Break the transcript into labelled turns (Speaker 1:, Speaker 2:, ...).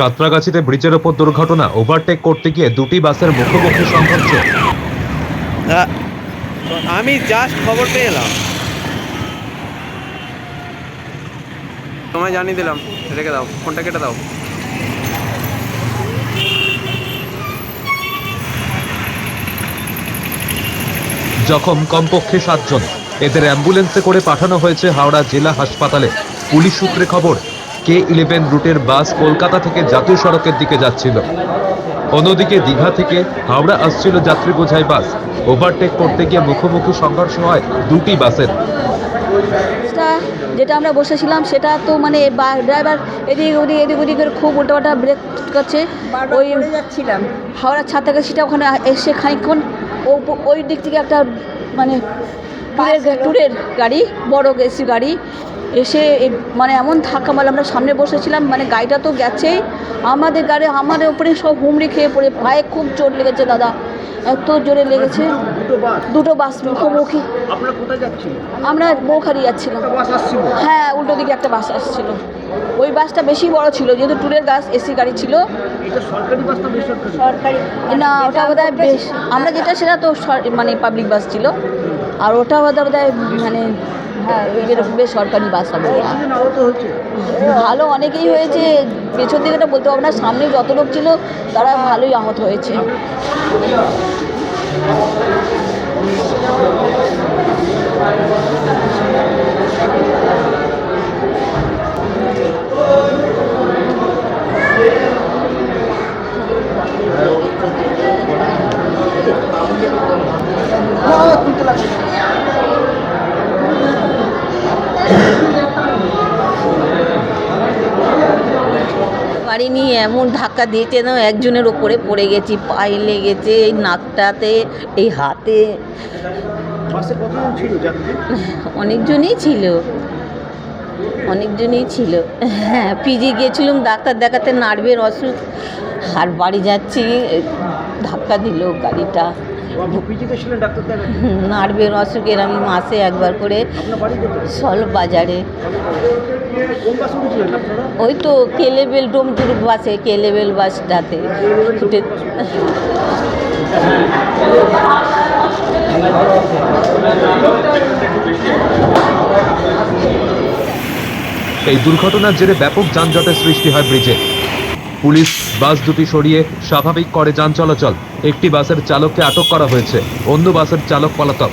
Speaker 1: সাঁতরাগাছিতে ব্রিজের ওপর দুর্ঘটনা। ওভারটেক করতে গিয়ে দুটি বাসের মুখোমুখি সংঘর্ষ।
Speaker 2: আমি জাস্ট খবর পেয়ে এলাম। তোমায় জানিয়ে দিলাম। রেখে দাও ফোনটা কেটে দাও।
Speaker 1: জখম কমপক্ষে সাতজন। এদের অ্যাম্বুলেন্সে করে পাঠানো হয়েছে হাওড়া জেলা হাসপাতালে। পুলিশ সূত্রে খবর কে ইলেভেন রুটের বাস কলকাতা থেকে জাতীয় সড়কের দিকে যাচ্ছিল। অন্যদিকে দীঘা থেকে হাওড়া আসছিল যাত্রী বোঝাই বাস ওভারটেক করতে গিয়ে মুখোমুখি সংঘর্ষ হয় দুটি বাসের
Speaker 3: যেটা আমরা বসেছিলাম সেটা তো মানে ড্রাইভার এদিক ওদিক এদিক ওদিক করে খুব উল্টোপাল্টা ব্রেক করছে। ওই যাচ্ছিলাম। হাওড়ার ছাতাগাছিটা ওখানে এসে খানিকক্ষণ ও ওই দিক থেকে একটা মানে ট্যুরের ট্যুরের গাড়ি বড় এসি গাড়ি। এসে এ- মানে এমন ধাক্কা মারল আমরা সামনে বসেছিলাম মানে গাড়িটা তো গেছেই। আমাদের গাড়ি আমাদের উপরে সব হুমড়ি খেয়ে পড়ে পায়ে খুব চোট লেগেছে দাদা এত জোরে লেগেছে।
Speaker 4: দুটো বাস।
Speaker 3: দুটো বাস মুখোমুখি
Speaker 4: আপনারা কোথায় যাচ্ছিলেন?
Speaker 3: আমরা বৌখারি যাচ্ছিলাম। হ্যাঁ উল্টো দিকে একটা বাস আসছিল। ওই বাসটা বেশি বড় ছিল যেহেতু ট্যুরের গাছ এসি গাড়ি ছিল।
Speaker 4: সরকারি না বেসরকারি?
Speaker 3: সরকারি। না ওটা বোধ হয় বেশ আমরা যেটা সেটা তো সর- মানে পাবলিক বাস ছিল। আর ওটা বোধ বোধ হয় মানে হ্যাঁ বেশ সরকারি বাস হবে ভালো অনেকেই হয়েছে পেছন দিকেটা বলতে পারব না সামনে যত লোক ছিল তারা ভালোই আহত হয়েছে।
Speaker 5: গাড়ি নিয়ে এমন ধাক্কা দিয়েছে না একজনের ওপরে পড়ে গেছি পায়ে লেগেছে এই নাকটাতে এই হাতে। অনেকজনই ছিল। অনেকজনই ছিল। হ্যাঁ পিজি গিয়েছিলাম ডাক্তার দেখাতে নার্ভের অসুখ। আর বাড়ি যাচ্ছি ধাক্কা দিল গাড়িটা। নার্ভের অসুখের আমি মাসে একবার করে সল বাজারে। ওই তো কেলেবেল ডোমটুর বাসে কেলেবেল বাসটাতে।
Speaker 1: এই দুর্ঘটনার জেরে ব্যাপক যানজটের সৃষ্টি হয় ব্রিজে। পুলিশ বাস দুটি সরিয়ে স্বাভাবিক করে যান চলাচল। একটি বাসের চালককে আটক করা হয়েছে। অন্য বাসের চালক পলাতক।